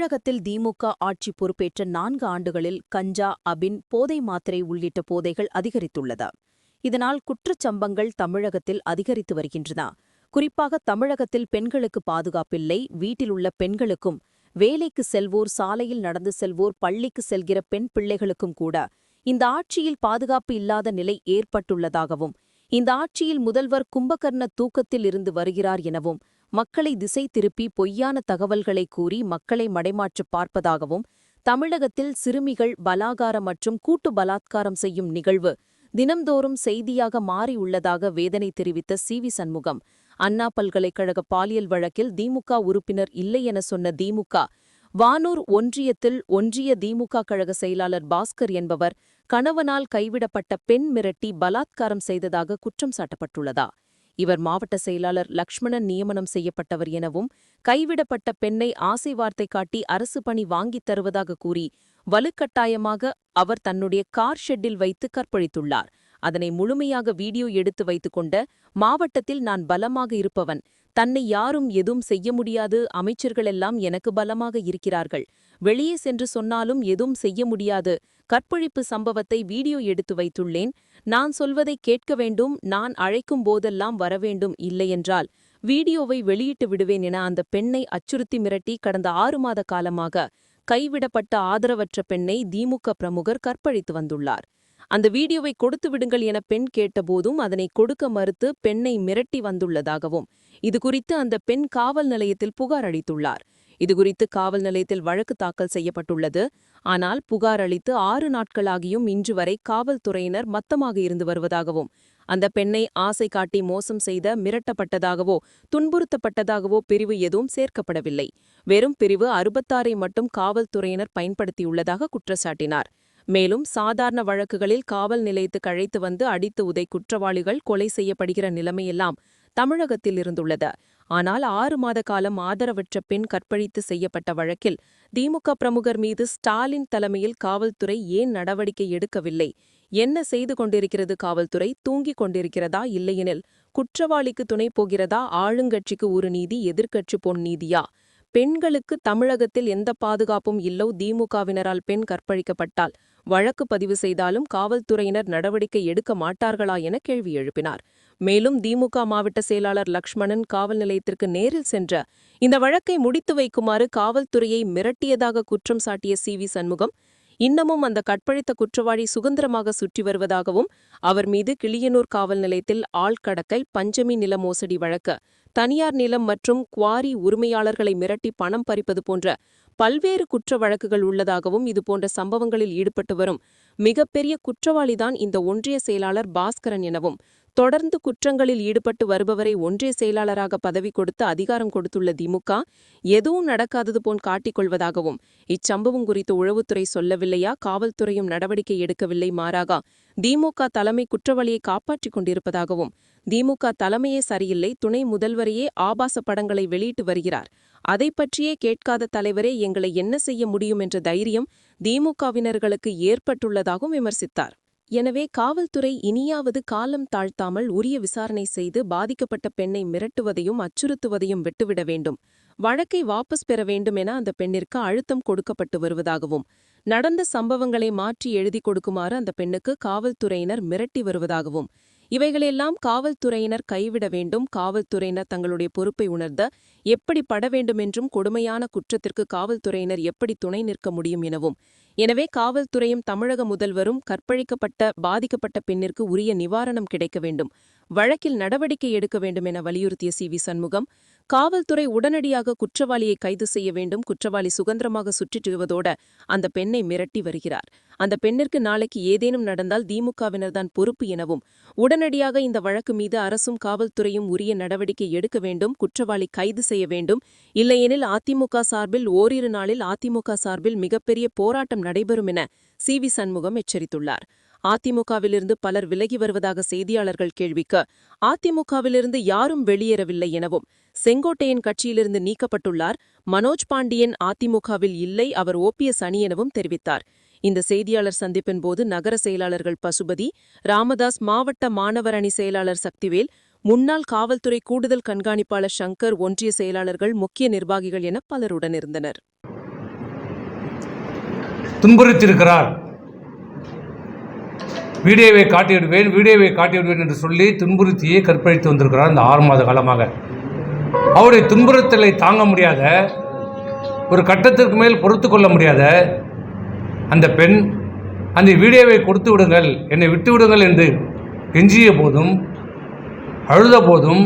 தமிழகத்தில் திமுக ஆட்சி பொறுப்பேற்ற நான்கு ஆண்டுகளில் கஞ்சா அபின் போதை மாத்திரை உள்ளிட்ட போதைகள் அதிகரித்துள்ளது. இதனால் குற்றச்சம்பங்கள் தமிழகத்தில் அதிகரித்து வருகின்றன. குறிப்பாக தமிழகத்தில் பெண்களுக்கு பாதுகாப்பில்லை வீட்டில் உள்ள பெண்களுக்கும் வேலைக்கு செல்வோர் சாலையில் நடந்து செல்வோர் பள்ளிக்கு செல்கிற பெண் பிள்ளைகளுக்கும் கூட இந்த ஆட்சியில் பாதுகாப்பு இல்லாத நிலை ஏற்பட்டுள்ளதாகவும் இந்த ஆட்சியில் முதல்வர் கும்பகர்ண தூக்கத்தில் இருந்து வருகிறார் எனவும் மக்களை திசை திருப்பி பொய்யான தகவல்களை கூறி மக்களை மடைமாற்ற பார்ப்பதாகவும் தமிழகத்தில் சிறுமிகள் பலாகாரம் மற்றும் கூட்டு பலாத்காரம் செய்யும் நிகழ்வு தினம்தோறும் செய்தியாக மாறியுள்ளதாக வேதனை தெரிவித்த சி வி சண்முகம் அண்ணா பல்கலைக்கழக பாலியல் வழக்கில் திமுக உறுப்பினர் இல்லை என சொன்ன திமுக வானூர் ஒன்றியத்தில் ஒன்றிய திமுக கழக செயலாளர் பாஸ்கர் என்பவர் கணவனால் கைவிடப்பட்ட பெண் மிரட்டி பலாத்காரம் செய்ததாக குற்றம் சாட்டப்பட்டுள்ளதா? இவர் மாவட்ட செயலாளர் லக்ஷ்மணன் நியமனம் செய்யப்பட்டவர் எனவும் கைவிடப்பட்ட பெண்ணை ஆசை வார்த்தை காட்டி அரசு பணி வாங்கித் தருவதாக கூறி வலுக்கட்டாயமாக அவர் தன்னுடைய கார் ஷெட்டில் வைத்து கற்பழித்துள்ளார். அதனை முழுமையாக வீடியோ எடுத்து வைத்துக் கொண்ட மாவட்டத்தில் நான் பலமாக இருப்பவன் தன்னை யாரும் எதுவும் செய்ய முடியாது அமைச்சர்களெல்லாம் எனக்கு பலமாக இருக்கிறார்கள். வெளியே சென்று சொன்னாலும் எதுவும் செய்ய முடியாது கற்பழிப்பு சம்பவத்தை வீடியோ எடுத்து வைத்துள்ளேன். நான் சொல்வதை கேட்க வேண்டும் நான் அழைக்கும் போதெல்லாம் வரவேண்டும் இல்லையென்றால் வீடியோவை வெளியிட்டு விடுவேன் என அந்த பெண்ணை அச்சுறுத்தி மிரட்டி கடந்த ஆறு மாத காலமாக கைவிடப்பட்ட ஆதரவற்ற பெண்ணை திமுக பிரமுகர் கற்பழித்து வந்துள்ளார். அந்த வீடியோவை கொடுத்து விடுங்கள் என பெண் கேட்டபோதும் அதனை கொடுக்க மறுத்து பெண்ணை மிரட்டி வந்துள்ளதாகவும் இதுகுறித்து அந்த பெண் காவல் நிலையத்தில் புகார் அளித்துள்ளார். இதுகுறித்து காவல் நிலையத்தில் வழக்கு தாக்கல் செய்யப்பட்டுள்ளது. ஆனால் புகார் அளித்து ஆறு நாட்களாகியும் இன்று வரை காவல்துறையினர் மத்தமாக இருந்து வருவதாகவும் அந்த பெண்ணை ஆசை காட்டி மோசம் செய்த மிரட்டப்பட்டதாகவோ துன்புறுத்தப்பட்டதாகவோ பிரிவு எதுவும் சேர்க்கப்படவில்லை. வெறும் பிரிவு அறுபத்தாறை மட்டும் காவல்துறையினர் பயன்படுத்தியுள்ளதாக குற்றச்சாட்டினார். மேலும் சாதாரண வழக்குகளில் காவல் நிலையத்துக்கு அழைத்து வந்து அடித்து உதை குற்றவாளிகள் கொலை செய்யப்படுகிற நிலைமையெல்லாம் தமிழகத்தில் இருந்துள்ளது. ஆனால் ஆறு மாத காலம் ஆதரவற்ற பெண் கற்பழித்து செய்யப்பட்ட வழக்கில் திமுக பிரமுகர் மீது ஸ்டாலின் தலைமையில் காவல்துறை ஏன் நடவடிக்கை எடுக்கவில்லை? என்ன செய்து கொண்டிருக்கிறது காவல்துறை? தூங்கிக் கொண்டிருக்கிறதா? இல்லையெனில் குற்றவாளிக்கு துணை போகிறதா? ஆளுங்கட்சிக்கு ஒரு நீதி எதிர்க்கட்சி பொன் நீதியா? பெண்களுக்கு தமிழகத்தில் எந்த பாதுகாப்பும் இல்லோ? திமுகவினரால் பெண் கற்பழிக்கப்பட்டால் வழக்கு பதிவு செய்தாலும் காவல்துறையினர் நடவடிக்கை எடுக்க மாட்டார்களா? என கேள்வி எழுப்பினார். மேலும் திமுக மாவட்ட செயலாளர் லக்ஷ்மணன் காவல் நிலையத்திற்கு நேரில் சென்ற இந்த வழக்கை முடித்து வைக்குமாறு காவல்துறையை மிரட்டியதாக குற்றம் சாட்டிய சி வி சண்முகம் இன்னமும் அந்த கற்பழித்த குற்றவாளி சுதந்திரமாக சுற்றி வருவதாகவும் அவர் மீது கிளியனூர் காவல் நிலையத்தில் ஆள்கடக்கல் பஞ்சமி நில மோசடி வழக்கு தனியார் நிலம் மற்றும் குவாரி உரிமையாளர்களை மிரட்டி பணம் பறிப்பது போன்ற பல்வேறு குற்ற வழக்குகள் உள்ளதாகவும் இதுபோன்ற சம்பவங்களில் ஈடுபட்டு வரும். மிகப்பெரிய குற்றவாளிதான் இந்த ஒன்றிய செயலாளர் பாஸ்கரன் எனவும் தொடர்ந்து குற்றங்களில் ஈடுபட்டு வருபவரை ஒன்றிய செயலாளராக பதவி கொடுத்து அதிகாரம் கொடுத்துள்ள திமுக எதுவும் நடக்காதது போன் காட்டிக்கொள்வதாகவும் இச்சம்பவம் குறித்து உளவுத்துறை சொல்லவில்லையா காவல்துறையும் நடவடிக்கை எடுக்கவில்லை மாறாக திமுக தலைமை குற்றவாளியை காப்பாற்றிக் கொண்டிருப்பதாகவும் திமுக தலைமையே சரியில்லை துணை முதல்வரையே ஆபாச படங்களை வெளியிட்டு வருகிறார். அதை பற்றியே கேட்காத தலைவரே எங்களை என்ன செய்ய முடியும் என்ற தைரியம் திமுகவினர்களுக்கு ஏற்பட்டுள்ளதாகவும் விமர்சித்தார். எனவே காவல்துறை இனியாவது காலம் தாழ்த்தாமல் உரிய விசாரணை செய்து பாதிக்கப்பட்ட பெண்ணை மிரட்டுவதையும் அச்சுறுத்துவதையும் விட்டுவிட வேண்டும். வழக்கை வாபஸ் பெற வேண்டும் என அந்த பெண்ணிற்கு அழுத்தம் கொடுக்கப்பட்டு வருவதாகவும் நடந்த சம்பவங்களை மாற்றி எழுதி கொடுக்குமாறு அந்த பெண்ணுக்கு காவல்துறையினர் மிரட்டி வருவதாகவும் இவைகளெல்லாம் காவல்துறையினர் கைவிட வேண்டும். காவல்துறையினர் தங்களுடைய பொறுப்பை உணர்ந்த எப்படி பட வேண்டுமென்றும் கொடுமையான குற்றத்திற்கு காவல்துறையினர் எப்படி துணை நிற்க முடியும் எனவும். எனவே காவல்துறையும் தமிழக முதல்வரும் கற்பழிக்கப்பட்ட பாதிக்கப்பட்ட பெண்ணிற்கு உரிய நிவாரணம் கிடைக்க வேண்டும். வழக்கில் நடவடிக்கை எடுக்க வேண்டும் என வலியுறுத்திய சி வி சண்முகம் காவல்துறை உடனடியாக குற்றவாளியை கைது செய்ய வேண்டும் குற்றவாளி சுதந்திரமாக சுற்றிட்டுவதோட அந்த பெண்ணை மிரட்டி வருகிறார். அந்த பெண்ணிற்கு நாளைக்கு ஏதேனும் நடந்தால் திமுகவினர்தான் பொறுப்பு எனவும் உடனடியாக இந்த வழக்கு மீது அரசும் காவல்துறையும் உரிய நடவடிக்கை எடுக்க வேண்டும் குற்றவாளி கைது செய்ய வேண்டும். இல்லையெனில் அதிமுக சார்பில் ஓரிரு நாளில் அதிமுக சார்பில் மிகப்பெரிய போராட்டம் நடைபெறும் என சி வி சண்முகம் எச்சரித்துள்ளார். அதிமுகவிலிருந்து பலர் விலகி வருவதாக செய்தியாளர்கள் கேள்விக்கு அதிமுகவிலிருந்து யாரும் வெளியேறவில்லை எனவும் செங்கோட்டையன் கட்சியிலிருந்து நீக்கப்பட்டுள்ளார் மனோஜ் பாண்டியன் அதிமுகவில் இல்லை அவர் ஓபிஎஸ் அணி எனவும் தெரிவித்தார். இந்த செய்தியாளர் சந்திப்பின் போது நகர செயலாளர்கள் பசுபதி ராமதாஸ் மாவட்ட மாணவர் அணி செயலாளர் சக்திவேல் முன்னாள் காவல்துறை கூடுதல் கண்காணிப்பாளர் சங்கர் ஒன்றிய செயலாளர்கள் முக்கிய நிர்வாகிகள் என பலருடன் இருந்தனர். துன்புறுத்திருக்கிறார் வீடியோவை காட்டிவிடுவேன் வீடியோவை காட்டிவிடுவேன் என்று சொல்லி துன்புறுத்தியே கற்பழித்து வந்திருக்கிறார் இந்த ஆறு மாத காலமாக. அவருடைய துன்புறுத்தலை தாங்க முடியாத ஒரு கட்டத்திற்கு மேல் பொறுத்து கொள்ள முடியாத அந்த பெண் அந்த வீடியோவை கொடுத்து விடுங்கள் என்னை விட்டு விடுங்கள் என்று கெஞ்சிய போதும் அழுத போதும்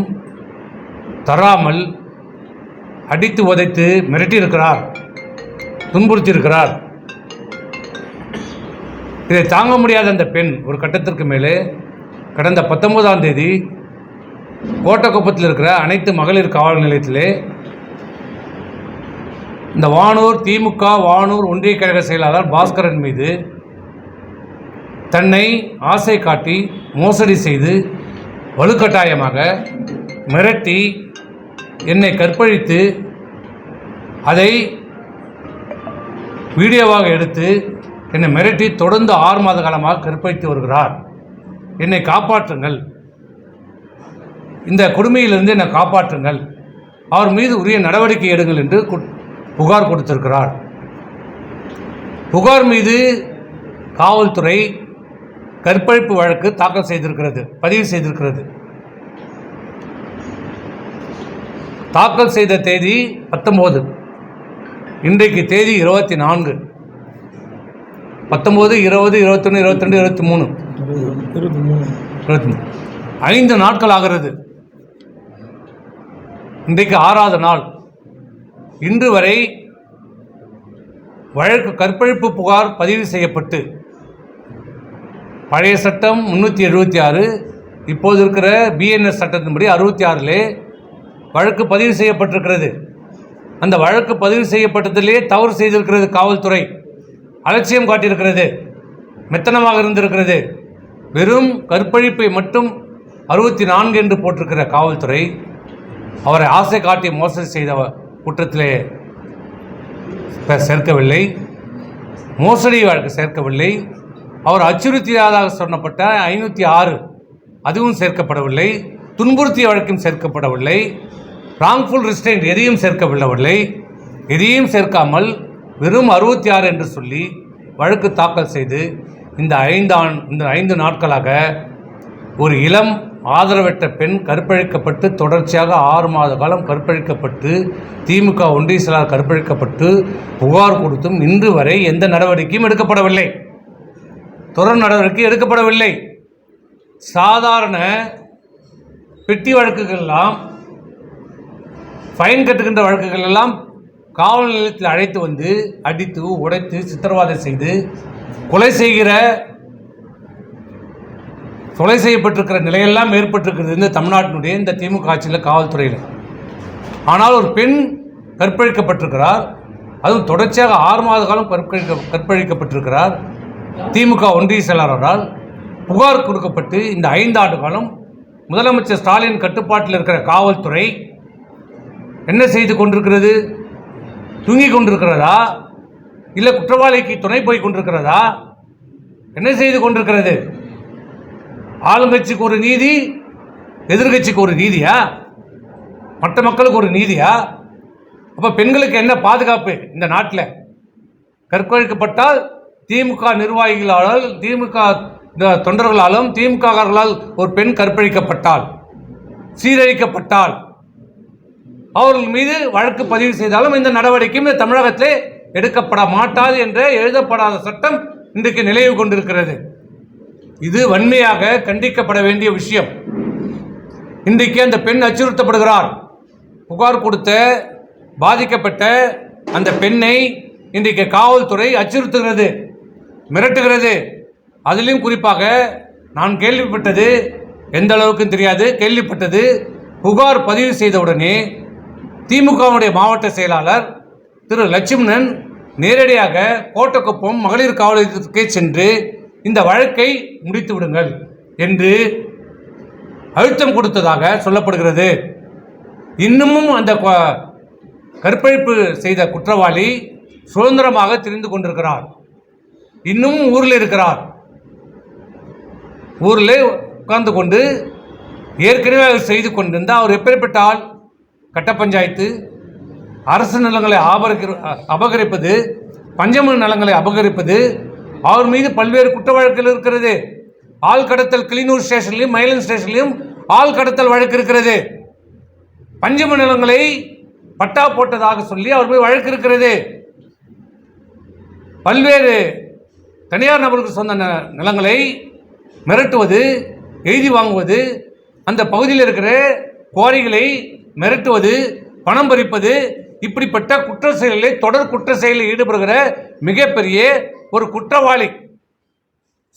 தராமல் அடித்து உதைத்து மிரட்டியிருக்கிறார் துன்புறுத்தியிருக்கிறார். இதை தாங்க முடியாத அந்த பெண் ஒரு கட்டத்திற்கு மேலே கடந்த பத்தொன்பதாம் தேதி கோட்டக்குப்பத்தில் இருக்கிற அனைத்து மகளிர் காவல் நிலையத்திலே இந்த வானூர் திமுக வானூர் ஒன்றிய கழக செயலாளர் பாஸ்கரன் மீது தன்னை ஆசை காட்டி மோசடி செய்து வலுக்கட்டாயமாக மிரட்டி என்னை கற்பழித்து அதை வீடியோவாக எடுத்து என்னை மிரட்டி தொடர்ந்து ஆறு மாத காலமாக கற்பழித்து வருகிறார். என்னை காப்பாற்றுங்கள். இந்த கொடுமையிலிருந்து என்னை காப்பாற்றுங்கள். அவர் மீது உரிய நடவடிக்கை எடுங்கள் என்று புகார் கொடுத்திருக்கிறார். புகார் மீது காவல்துறை கற்பழிப்பு வழக்கு தாக்கல் செய்திருக்கிறது பதிவு செய்திருக்கிறது. தாக்கல் செய்த தேதி பத்தொம்போது. இன்றைக்கு தேதி இருபத்தி நான்கு. பத்தொம்போது இருபது இருபத்தொன்று இருபத்திரெண்டு இருபத்தி மூணு இருபத்தி மூணு ஐந்து நாட்கள் ஆகிறது. இன்றைக்கு ஆறாவது நாள். இன்று வரை வழக்கு கற்பழிப்பு புகார் பதிவு செய்யப்பட்டு பழைய சட்டம் முந்நூற்றி எழுபத்தி ஆறு இப்போது இருக்கிற பிஎன்எஸ் சட்டத்தின்படி அறுபத்தி ஆறிலே வழக்கு பதிவு செய்யப்பட்டிருக்கிறது. அந்த வழக்கு பதிவு செய்யப்பட்டதிலே தவறு செய்திருக்கிறது காவல்துறை. அலட்சியம் காட்டியிருக்கிறது மெத்தனமாக இருந்திருக்கிறது. வெறும் கற்பழிப்பை மட்டும் அறுபத்தி நான்கு என்று போட்டிருக்கிற காவல்துறை அவரை ஆசை காட்டி மோசடி செய்த குற்றத்திலே சேர்க்கவில்லை. மோசடி வழக்கு சேர்க்கவில்லை. அவர் அச்சுறுத்தியதாக சொன்னப்பட்ட ஐநூற்றி ஆறு அதுவும் சேர்க்கப்படவில்லை. துன்புறுத்திய வழக்கும் சேர்க்கப்படவில்லை. ராங்ஃபுல் ரிஸ்டைன்ட் எதையும் சேர்க்கப்படவில்லை எதையும் சேர்க்காமல் வெறும் அறுபத்தி ஆறு என்று சொல்லி வழக்கு தாக்கல் செய்து இந்த ஐந்தாண் இந்த ஐந்து நாட்களாக ஒரு இளம் ஆதரவற்ற பெண் கற்பழிக்கப்பட்டு தொடர்ச்சியாக ஆறு மாத காலம் கற்பழிக்கப்பட்டு திமுக ஒன்றிய செயலாளர் கற்பழிக்கப்பட்டு புகார் கொடுத்தும் இன்று வரை எந்த நடவடிக்கையும் எடுக்கப்படவில்லை. தொடர் நடவடிக்கை எடுக்கப்படவில்லை. சாதாரண பெட்டி வழக்குகள் எல்லாம் ஃபைன் கட்டுகின்ற வழக்குகள் எல்லாம் காவல் நிலையத்தில் அழைத்து வந்து அடித்து உடைத்து சித்திரவதை செய்து கொலை செய்கிற கொலை செய்யப்பட்டிருக்கிற நிலையெல்லாம் ஏற்பட்டிருக்கிறது இந்த தமிழ்நாட்டினுடைய இந்த திமுக ஆட்சியில் காவல்துறையில். ஆனால் ஒரு பெண் கற்பழிக்கப்பட்டிருக்கிறார். அதுவும் தொடர்ச்சியாக ஆறு மாத காலம் கற்பழிக்க கற்பழிக்கப்பட்டிருக்கிறார். திமுக ஒன்றிய செயலாளரால் புகார் கொடுக்கப்பட்டு இந்த ஐந்து ஆண்டு காலம் முதலமைச்சர் ஸ்டாலின் கட்டுப்பாட்டில் இருக்கிற காவல்துறை என்ன செய்து கொண்டிருக்கிறது? தூங்கிக் கொண்டிருக்கிறதா இல்லை குற்றவாளிக்கு துணை போய் கொண்டிருக்கிறதா? என்ன செய்து கொண்டிருக்கிறது? ஆளுங்கட்சிக்கு ஒரு நீதி எதிர்கட்சிக்கு ஒரு நீதியா? மற்ற மக்களுக்கு ஒரு நீதியா? அப்போ பெண்களுக்கு என்ன பாதுகாப்பு இந்த நாட்டில்? கற்பழிக்கப்பட்டால் திமுக நிர்வாகிகளால் திமுக தொண்டர்களாலும் திமுககாரர்களால் ஒரு பெண் கற்பழிக்கப்பட்டால் சீரழிக்கப்பட்டால் அவர்கள் மீது வழக்கு பதிவு செய்தாலும் இந்த நடவடிக்கையும் இந்த தமிழகத்திலே எடுக்கப்பட மாட்டாது என்ற எழுதப்படாத சட்டம் இன்றைக்கு நிலைவு கொண்டிருக்கிறது. இது வன்மையாக கண்டிக்கப்பட வேண்டிய விஷயம். இன்றைக்கு அந்த பெண் அச்சுறுத்தப்படுகிறார். புகார் கொடுத்த பாதிக்கப்பட்ட அந்த பெண்ணை இன்றைக்கு காவல்துறை அச்சுறுத்துகிறது மிரட்டுகிறது. அதிலும் குறிப்பாக நான் கேள்விப்பட்டது எந்த அளவுக்கும் தெரியாது கேள்விப்பட்டது. புகார் பதிவு செய்தவுடனே திமுகவுடைய மாவட்ட செயலாளர் திரு லட்சுமணன் நேரடியாக கோட்டக்குப்பம் மகளிர் காவலத்திற்கே சென்று இந்த வழக்கை முடித்து விடுங்கள் என்று அழுத்தம் கொடுத்ததாக சொல்லப்படுகிறது. இன்னமும் அந்த கற்பழிப்பு செய்த குற்றவாளி சுதந்திரமாக தெரிந்து கொண்டிருக்கிறார். இன்னும் ஊரில் இருக்கிறார். ஊரில் உட்கார்ந்து கொண்டு ஏற்கனவே அவர் செய்து கொண்டிருந்தால் அவர் எப்பேற்பட்ட ஆள் கட்ட பஞ்சாயத்து அரசு நிலங்களை ஆபரிக்கிற அபகரிப்பது பஞ்சம நலங்களை அபகரிப்பது அவர் மீது பல்வேறு குற்ற வழக்குகள் இருக்கிறது. ஆள் கடத்தல் கிளிநூர் ஸ்டேஷன்லையும் மயிலன் ஸ்டேஷன்லையும் ஆள் கடத்தல் வழக்கு இருக்கிறது. பஞ்சம நிலங்களை பட்டா போட்டதாக சொல்லி அவர் மீது வழக்கு இருக்கிறது. பல்வேறு தனியார் நபருக்கு சொந்த ந- நிலங்களை மிரட்டுவது எழுதி வாங்குவது அந்த பகுதியில் இருக்கிற கோரிகளை மிரட்டுவது பணம் பறிப்பது இப்படிப்பட்ட குற்ற செயலில் தொடர் குற்ற செயலில் ஈடுபடுகிற மிகப்பெரிய ஒரு குற்றவாளி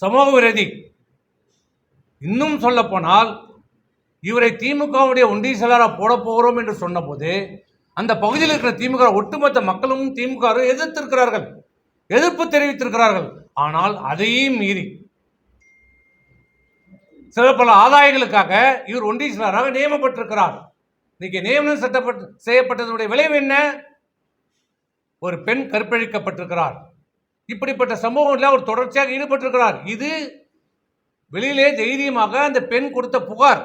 சமூக விரோதி. இன்னும் சொல்ல போனால் இவரை திமுகவுடைய ஒன்றிய செயலராக போட போகிறோம் என்று சொன்னபோது அந்த பகுதியில் இருக்கிற திமுக ஒட்டுமொத்த மக்களும் திமுக எதிர்த்திருக்கிறார்கள் எதிர்ப்பு தெரிவித்திருக்கிறார்கள். ஆனால் அதையும் மீறி சில பல ஆதாயங்களுக்காக இவர் ஒன்றியராக நியமப்பட்டிருக்கிறார். இன்னைக்கு நியமனம் சட்டப்பட்டு செய்யப்பட்டதனுடைய விளைவு என்ன? ஒரு பெண் கற்பழிக்கப்பட்டிருக்கிறார். இப்படிப்பட்ட சம்பவங்களில் அவர் தொடர்ச்சியாக ஈடுபட்டிருக்கிறார். இது வெளியிலே தைரியமாக அந்த பெண் கொடுத்த புகார்.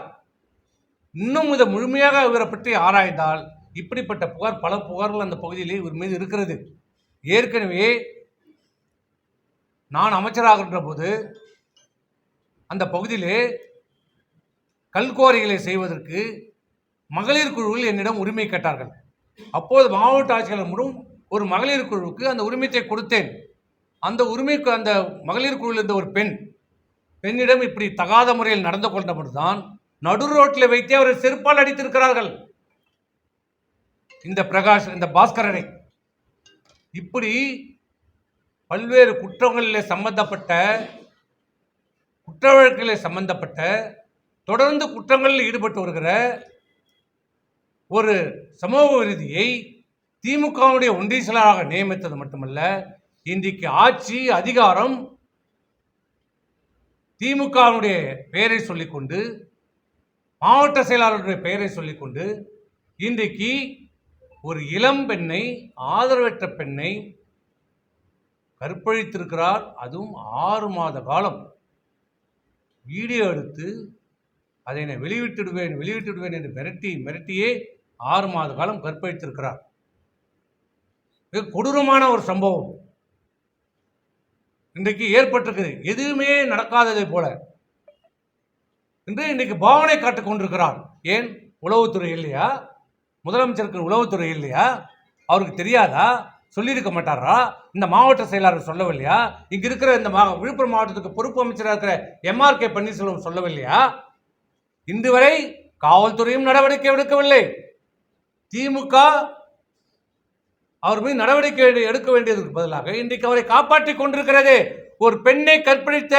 இன்னும் இதை முழுமையாக இவரை பற்றி ஆராய்ந்தால் இப்படிப்பட்ட புகார் பல புகார்கள் அந்த பகுதியிலே இவர் மீது இருக்கிறது. ஏற்கனவே நான் அமைச்சராகின்ற போது அந்த பகுதியிலே கல்குவாரிகளை செய்வதற்கு மகளிர் குழுவில் என்னிடம் உரிமை கேட்டார்கள். அப்போது மாவட்ட ஆட்சியாளர் மூலம் ஒரு மகளிர் குழுவுக்கு அந்த உரிமையை கொடுத்தேன். அந்த உரிமைக்கு அந்த மகளிர் குழுவில் இருந்த ஒரு பெண் பெண்ணிடம் இப்படி தகாத முறையில் நடந்து கொண்டபடிதான் நடு ரோட்டில் வைத்தே அவரை செருப்பால் அடித்திருக்கிறார்கள். இந்த பிரகாஷ் இந்த பாஸ்கரனை இப்படி பல்வேறு குற்றங்களில் சம்பந்தப்பட்ட குற்ற வழக்குகளை சம்பந்தப்பட்ட தொடர்ந்து குற்றங்களில் ஈடுபட்டு வருகிற ஒரு சமூக விருதியை திமுகவுடைய ஒன்றிய செயலாளராக நியமித்தது மட்டுமல்ல இன்றைக்கு ஆட்சி அதிகாரம் திமுகவுடைய பெயரை சொல்லிக்கொண்டு மாவட்ட செயலாளருடைய பெயரை சொல்லிக்கொண்டு இன்றைக்கு ஒரு இளம் பெண்ணை ஆதரவற்ற பெண்ணை கற்பழித்திருக்கிறார். அதுவும் ஆறு மாத காலம். வீடியோ எடுத்து அதை நான் வெளியிட்டுடுவேன் வெளியிட்டுடுவேன் என்று மிரட்டி மிரட்டியே ஆறு மாத காலம் கற்பழித்திருக்கிறார். மிக கொடூரமான ஒரு சம்பவம். இன்றைக்கு ஏற்பட்டிருக்குது. எதுவுமே நடக்காததை போல. இன்று இன்றைக்கு பாவனை காட்டுக் கொண்டிருக்கிறார். ஏன்? உளவுத்துறை இல்லையா? முதலமைச்சருக்கு உளவுத்துறை இல்லையா? அவருக்கு தெரியாதா? சொல்லியிருக்க மாட்டாரா? இந்த மாவட்ட செயலாளர் சொல்லவில்லையா? இங்க இருக்கிற இந்த மா விழுப்புரம் மாவட்டத்துக்கு பொறுப்பு அமைச்சராக இருக்கிற எம்ஆர் கே பன்னீர்செல்வம் சொல்லவில்லையா? இன்று வரை காவல்துறையும் நடவடிக்கை எடுக்கவில்லை. திமுக அவர் மீது நடவடிக்கை எடுக்க வேண்டியதற்கு பதிலாக இன்றைக்கு அவரை காப்பாற்றி கொண்டிருக்கிறது. ஒரு பெண்ணை கற்பழித்த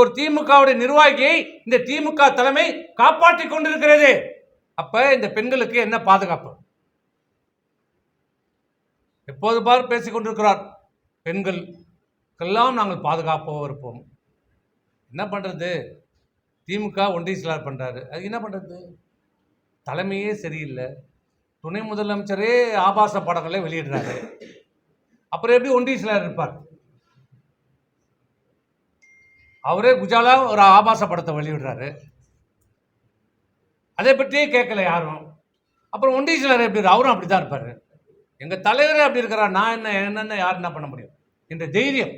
ஒரு திமுகவுடைய நிர்வாகியை இந்த திமுக தலைமை காப்பாற்றி கொண்டிருக்கிறது. அப்ப இந்த பெண்களுக்கு என்ன பாதுகாப்பு? எப்போது பார் பேசிக் கொண்டிருக்கிறார்? பெண்களுக்கெல்லாம் நாங்கள் பாதுகாப்பாக இருப்போம். என்ன பண்ணுறது திமுக ஒன்றிய செயலாளர் பண்ணுறாரு அது என்ன பண்ணுறது தலைமையே சரியில்லை. துணை முதலமைச்சரே ஆபாச படங்களை வெளியிடுறாரு. அப்புறம் எப்படி ஒன்றிய செயலாளர் இருப்பார்? அவரே குஜாலா ஒரு ஆபாச படத்தை வெளியிடுறாரு. அதை பற்றியே கேட்கல யாரும். அப்புறம் ஒன்றிய செயலாளர் எப்படி அவரும் அப்படி தான் இருப்பார். எங்கள் தலைவரே அப்படி இருக்கிறார். நான் என்ன என்னென்ன யார் என்ன பண்ண முடியும்? என்ற தைரியம்.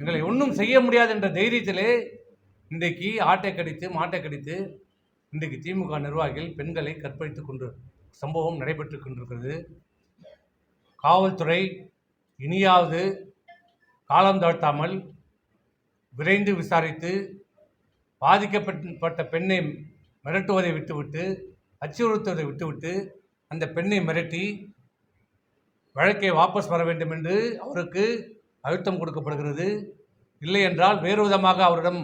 எங்களை ஒன்றும் செய்ய முடியாது என்ற தைரியத்திலே இன்றைக்கு ஆட்டை கடித்து மாட்டை கடித்து இன்றைக்கு திமுக நிர்வாகிகள் பெண்களை கற்பழித்து கொண்டு சம்பவம் நடைபெற்று கொண்டிருக்கிறது. காவல்துறை இனியாவது காலம் தாழ்த்தாமல் விரைந்து விசாரித்து பாதிக்கப்பட்ட பெண்ணை மிரட்டுவதை விட்டுவிட்டு அச்சுறுத்துவதை விட்டுவிட்டு அந்த பெண்ணை மிரட்டி வழக்கை வாபஸ் வர வேண்டும் என்று அவருக்கு அழுத்தம் கொடுக்கப்படுகிறது. இல்லை என்றால் வேறு விதமாக அவரிடம்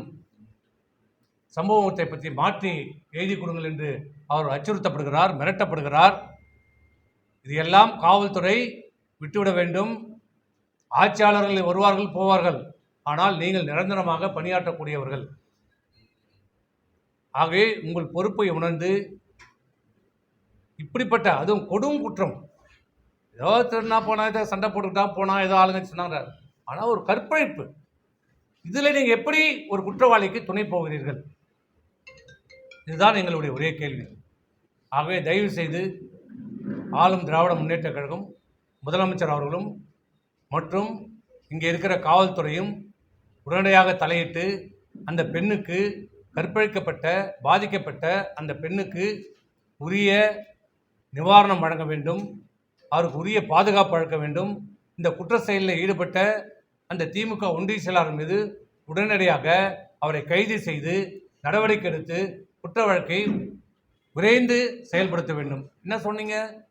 சம்பவத்தை பற்றி மாற்றி எழுதி கொடுங்கள் என்று அவர் அச்சுறுத்தப்படுகிறார் மிரட்டப்படுகிறார். இது எல்லாம் காவல்துறை விட்டுவிட வேண்டும். ஆட்சியாளர்கள் வருவார்கள் போவார்கள். ஆனால் நீங்கள் நிரந்தரமாக பணியாற்றக்கூடியவர்கள். ஆகவே உங்கள் பொறுப்பை உணர்ந்து இப்படிப்பட்ட அதுவும் கொடும் குற்றம். ஏதோ திருநா போனா ஏதோ சண்டை போட்டுக்கிட்டா போனா ஏதோ ஆளுங்க சொன்னாங்க ஆனால் ஒரு கற்பழிப்பு. இதில் நீங்கள் எப்படி ஒரு குற்றவாளிக்கு துணை போகிறீர்கள்? இதுதான் எங்களுடைய ஒரே கேள்வி. ஆகவே தயவு செய்து ஆளும் திராவிட முன்னேற்ற கழகம் முதலமைச்சர் அவர்களும் மற்றும் இங்கே இருக்கிற காவல்துறையும் உடனடியாக தலையிட்டு அந்த பெண்ணுக்கு கற்பழிக்கப்பட்ட பாதிக்கப்பட்ட அந்த பெண்ணுக்கு உரிய நிவாரணம் வழங்க வேண்டும். அவருக்கு உரிய பாதுகாப்பு அளிக்க வேண்டும். இந்த குற்ற செயலில் ஈடுபட்ட அந்த திமுக ஒன்றிய செயலாளர் மீது உடனடியாக அவரை கைது செய்து நடவடிக்கை எடுத்து குற்ற வழக்கை விரைந்து செயல்படுத்த வேண்டும். என்ன சொன்னீங்க?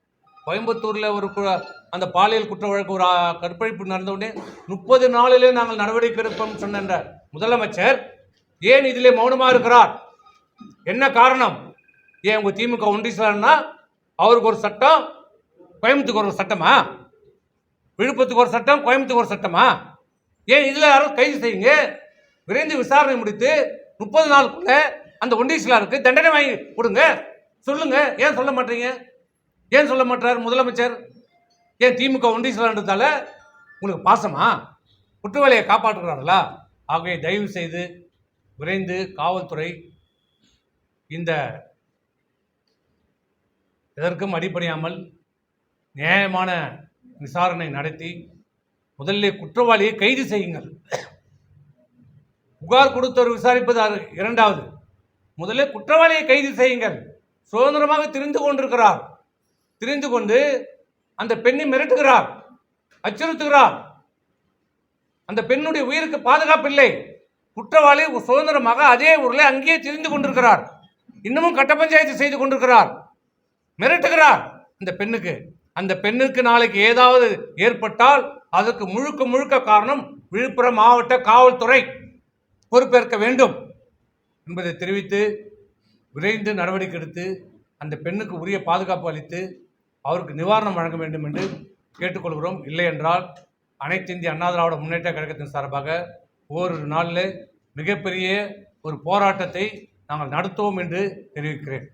கோயம்புத்தூரில் ஒரு கு- அந்த பாலியல் குற்ற வழக்கு ஒரு கற்பழிப்பு நடந்த உடனே முப்பது நாளிலே நாங்கள் நடவடிக்கை எடுப்போம் சொன்ன முதலமைச்சர் ஏன் இதிலே மௌனமாக இருக்கிறார்? என்ன காரணம்? ஏன் உங்கள் திமுக ஒன்றிய செயலாளர்னா அவருக்கு ஒரு சட்டம் கோயம்புத்தூருக்கு ஒரு சட்டமா? விழுப்புரத்துக்கு ஒரு சட்டம் கோயம்புத்தூருக்கு ஒரு சட்டமா? ஏன் இதில் யாரும் கைது செய்யுங்க விரைந்து விசாரணை முடித்து முப்பது நாளுக்குள்ள அந்த ஒண்டிசிலாருக்கு தண்டனை வாங்கி கொடுங்க. சொல்லுங்க. ஏன் சொல்ல மாட்டீங்க? ஏன் சொல்ல மாட்டார் முதலமைச்சர்? ஏன் திமுக ஒண்டிசிலான்றதால உங்களுக்கு பாசமா? குற்றவாளியை காப்பாற்றுகிறார்களா? ஆகவே தயவு செய்து விரைந்து காவல்துறை இந்த எதற்கும் அடிப்படையாமல் நியாயமான விசாரணை நடத்தி முதல்ல குற்றவாளியை கைது செய்யுங்கள். புகார் கொடுத்தவர் விசாரிப்பது இரண்டாவது முதல்ல குற்றவாளியை கைது செய்யுங்கள். சுதந்திரமாக திரிந்து கொண்டிருக்கிறார். திரிந்து கொண்டு அந்த பெண்ணை மிரட்டுகிறார். அச்சுறுத்துகிறார். அந்த பெண்ணுடைய உயிருக்கு பாதுகாப்பு இல்லை. குற்றவாளி சுதந்திரமாக அதே ஊரில் அங்கேயே திரிந்து கொண்டிருக்கிறார். இன்னமும் கட்ட பஞ்சாயத்து செய்து கொண்டிருக்கிறார். மிரட்டுகிறார் அந்த பெண்ணுக்கு. அந்த பெண்ணுக்கு நாளைக்கு ஏதாவது ஏற்பட்டால் அதற்கு முழுக்க முழுக்க காரணம் விழுப்புரம் மாவட்ட காவல்துறை பொறுப்பேற்க வேண்டும் என்பதை தெரிவித்து விரைந்து நடவடிக்கை எடுத்து அந்த பெண்ணுக்கு உரிய பாதுகாப்பு அளித்து அவருக்கு நிவாரணம் வழங்க வேண்டும் என்று கேட்டுக்கொள்கிறோம். இல்லை என்றால் அனைத்து இந்திய அண்ணா திராவிட முன்னேற்ற கழகத்தின் சார்பாக ஓரிரு நாளில் மிகப்பெரிய ஒரு போராட்டத்தை நாங்கள் நடத்துவோம் என்று தெரிவிக்கிறேன்.